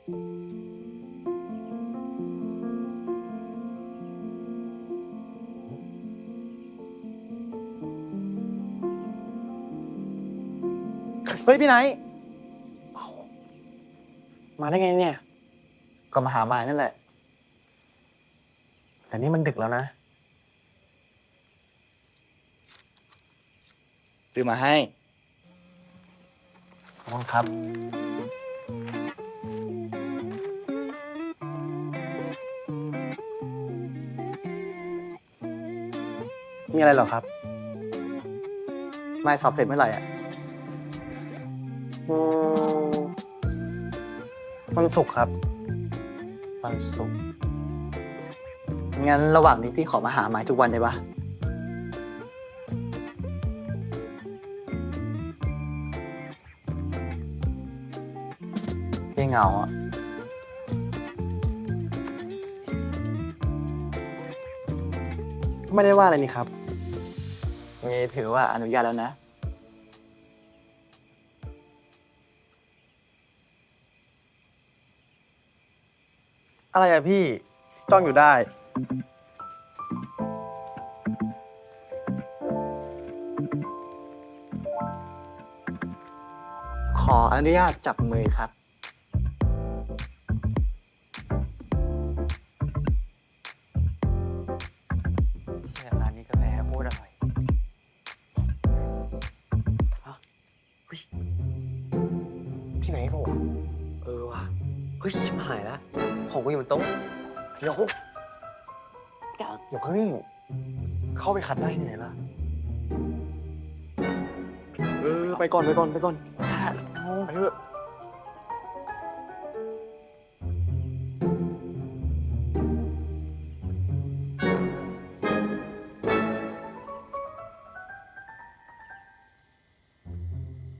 เฮ้ยพี่ไนท์เอ้ามาได้ไงเนี่ย ก็มาหาไม้นั่นแหละ แต่นี่มันดึกแล้วนะ ซื้อมาให้ขอบคุณครับ มีอะไรเหรอครับไม้สอบเสร็จเมื่อไหร่อะอืมวันศุกร์ครับ วันศุกร์ งั้นระหว่างนี้พี่ขอมาหาไม้ทุกวันได้ปะพี่เหงาอะ ไม่ได้ว่าอะไรนี่ครับ งี้ถือว่าอนุญาตแล้วนะ อะไรอะพี่ จ้องอยู่ได้ ขออนุญาตจับมือครับ ที่ไหนผมเออว่ะเฮ้ยชิบหายแล้วของกูอยู่บนโต๊ะเดี๋ยวเดี๋ยวเพิ่งเข้าไปคัดได้ที่ไหนล่ะเออไปก่อนไปก่อนไปก่อนไปเถอะ